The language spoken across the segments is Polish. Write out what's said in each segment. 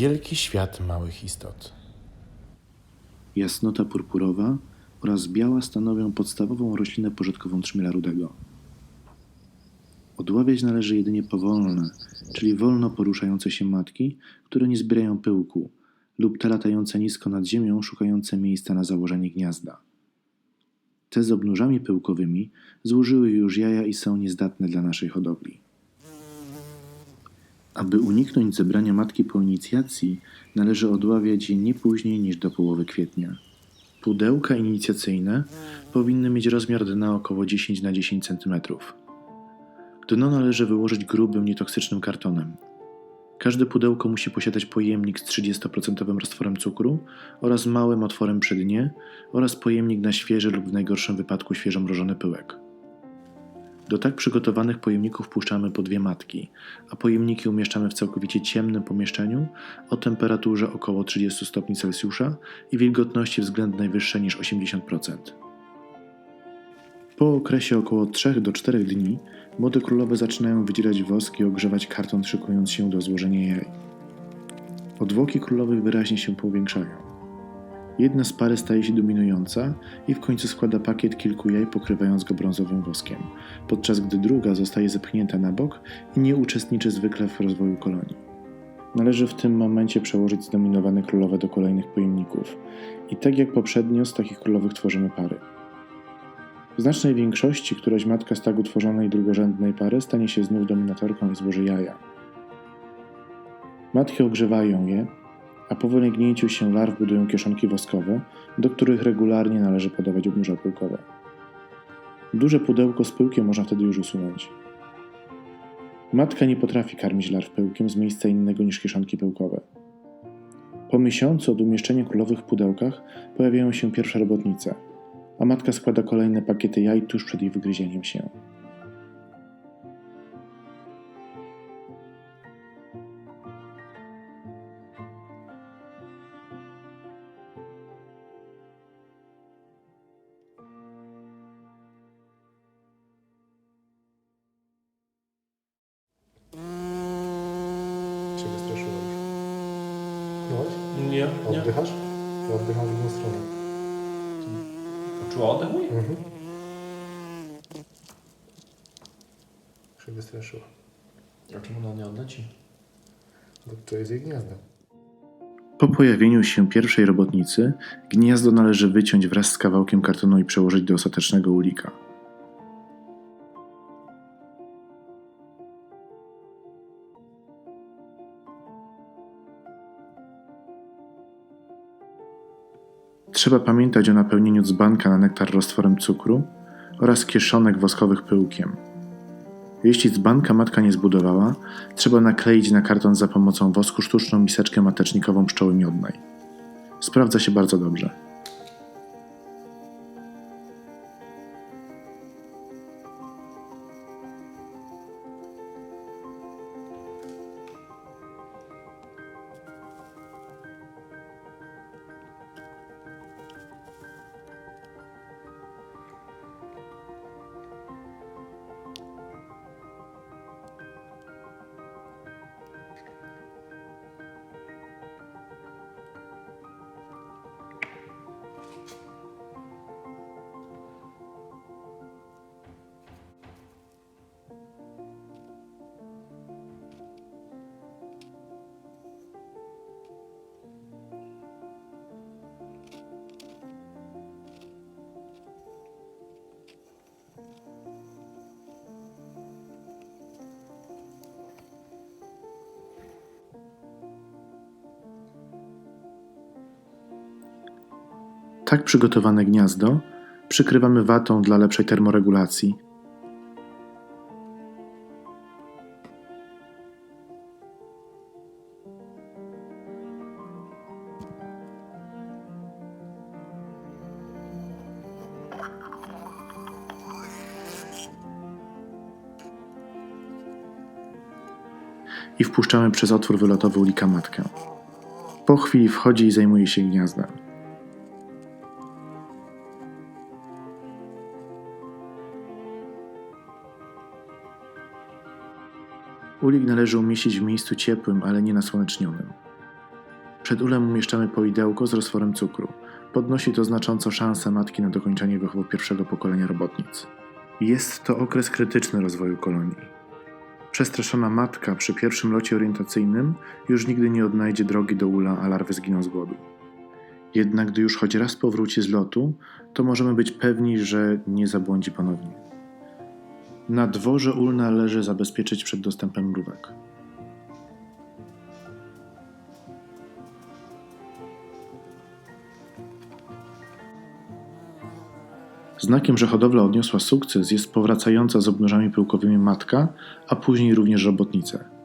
Wielki świat małych istot. Jasnota purpurowa oraz biała stanowią podstawową roślinę pożytkową trzmiela rudego. Odławiać należy jedynie powolne, czyli wolno poruszające się matki, które nie zbierają pyłku, lub te latające nisko nad ziemią, szukające miejsca na założenie gniazda. Te z obnóżami pyłkowymi złożyły już jaja i są niezdatne dla naszej hodowli. Aby uniknąć zebrania matki po inicjacji, należy odławiać je nie później niż do połowy kwietnia. Pudełka inicjacyjne powinny mieć rozmiar dna około 10 na 10 cm. Dno należy wyłożyć grubym, nietoksycznym kartonem. Każde pudełko musi posiadać pojemnik z 30% roztworem cukru oraz małym otworem przy dnie oraz pojemnik na świeży lub w najgorszym wypadku świeżo mrożony pyłek. Do tak przygotowanych pojemników wpuszczamy po dwie matki, a pojemniki umieszczamy w całkowicie ciemnym pomieszczeniu o temperaturze około 30 stopni Celsjusza i wilgotności względnej wyższej niż 80%. Po okresie około 3 do 4 dni młode królowe zaczynają wydzielać wosk i ogrzewać karton, szykując się do złożenia jaj. Odwłoki królowych wyraźnie się powiększają. Jedna z pary staje się dominująca i w końcu składa pakiet kilku jaj, pokrywając go brązowym woskiem, podczas gdy druga zostaje zepchnięta na bok i nie uczestniczy zwykle w rozwoju kolonii. Należy w tym momencie przełożyć zdominowane królowe do kolejnych pojemników i tak jak poprzednio z takich królowych tworzymy pary. W znacznej większości któraś matka z tak utworzonej drugorzędnej pary stanie się znów dominatorką i złoży jaja. Matki ogrzewają je, a po wylęgnięciu się larw budują kieszonki woskowe, do których regularnie należy podawać obniża pyłkowe. Duże pudełko z pyłkiem można wtedy już usunąć. Matka nie potrafi karmić larw pyłkiem z miejsca innego niż kieszonki pyłkowe. Po miesiącu od umieszczenia królowych w pudełkach pojawiają się pierwsze robotnice, a matka składa kolejne pakiety jaj tuż przed ich wygryzieniem się. Nie, nie. Oddychasz? To oddycham w drugą stronę. Czuła oddech mój? Mhm. Się wystraszyła. A czemu ona nie odleci? Bo to jest jej gniazdo. Po pojawieniu się pierwszej robotnicy, gniazdo należy wyciąć wraz z kawałkiem kartonu i przełożyć do ostatecznego ulika. Trzeba pamiętać o napełnieniu dzbanka na nektar roztworem cukru oraz kieszonek woskowych pyłkiem. Jeśli dzbanka matka nie zbudowała, trzeba nakleić na karton za pomocą wosku sztuczną miseczkę matecznikową pszczoły miodnej. Sprawdza się bardzo dobrze. Tak przygotowane gniazdo przykrywamy watą dla lepszej termoregulacji. I wpuszczamy przez otwór wylotowy ulika matkę. Po chwili wchodzi i zajmuje się gniazdem. Ulik należy umieścić w miejscu ciepłym, ale nie nasłonecznionym. Przed ulem umieszczamy poidełko z roztworem cukru. Podnosi to znacząco szanse matki na dokończenie wychowu pierwszego pokolenia robotnic. Jest to okres krytyczny rozwoju kolonii. Przestraszona matka przy pierwszym locie orientacyjnym już nigdy nie odnajdzie drogi do ula, a larwy zginą z głodu. Jednak gdy już choć raz powróci z lotu, to możemy być pewni, że nie zabłądzi ponownie. Na dworze ul należy zabezpieczyć przed dostępem mrówek. Znakiem, że hodowla odniosła sukces jest powracająca z obnożami pyłkowymi matka, a później również robotnice.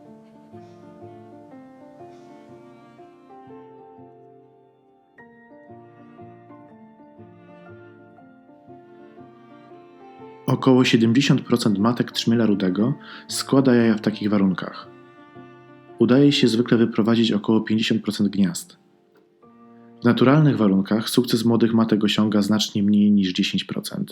Około 70% matek trzmiela rudego składa jaja w takich warunkach. Udaje się zwykle wyprowadzić około 50% gniazd. W naturalnych warunkach sukces młodych matek osiąga znacznie mniej niż 10%.